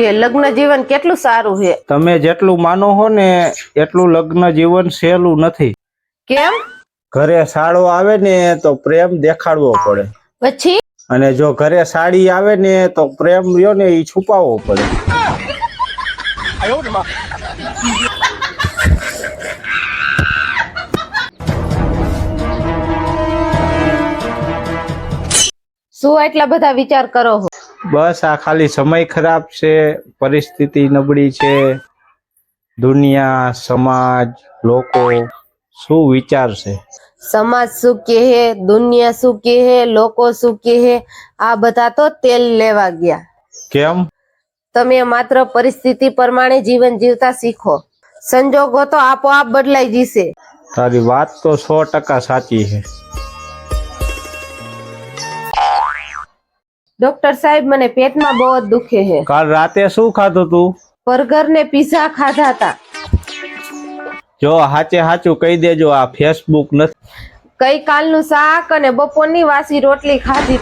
કે લગ્ન જીવન કેટલું સારું છે? તમે જેટલું માનો હો ને એટલું લગ્ન જીવન સહેલું નથી. કેમ? ઘરે સાળો આવે ને તો પ્રેમ દેખાડવો પડે. પછી? અને જો ઘરે સાડી આવે ને તો પ્રેમ રહ્યો ને એ છુપાવવો પડે. શું એટલા બધા વિચાર કરો બસ આ ખાલી સમય ખરાબ છે પરિસ્થિતિ નબળી છે. દુનિયા સમાજ લોકો શું વિચારશે સમાજ શું કહે દુનિયા શું કહે લોકો શું કહે આ બધા તો તેલ લેવા ગયા. કેમ? તમે માત્ર પરિસ્થિતિ પ્રમાણે જીવન જીવતા શીખો. સંજોગો તો આપોઆપ બદલાઈ જશે. તારી વાત તો સો ટકા સાચી છે. ડોક્ટર સાહેબ મને પેટમાં બહુ જ દુખે છે. કાલ રાતે શું ખાધું તું? બર્ગર ને પીઝા ખાધા હતા. જો હાચે હાચું કહી દેજો આ ફેસબુક નથી. ગઈ કાલનું શાક અને બપોરની વાસી રોટલી ખાધી.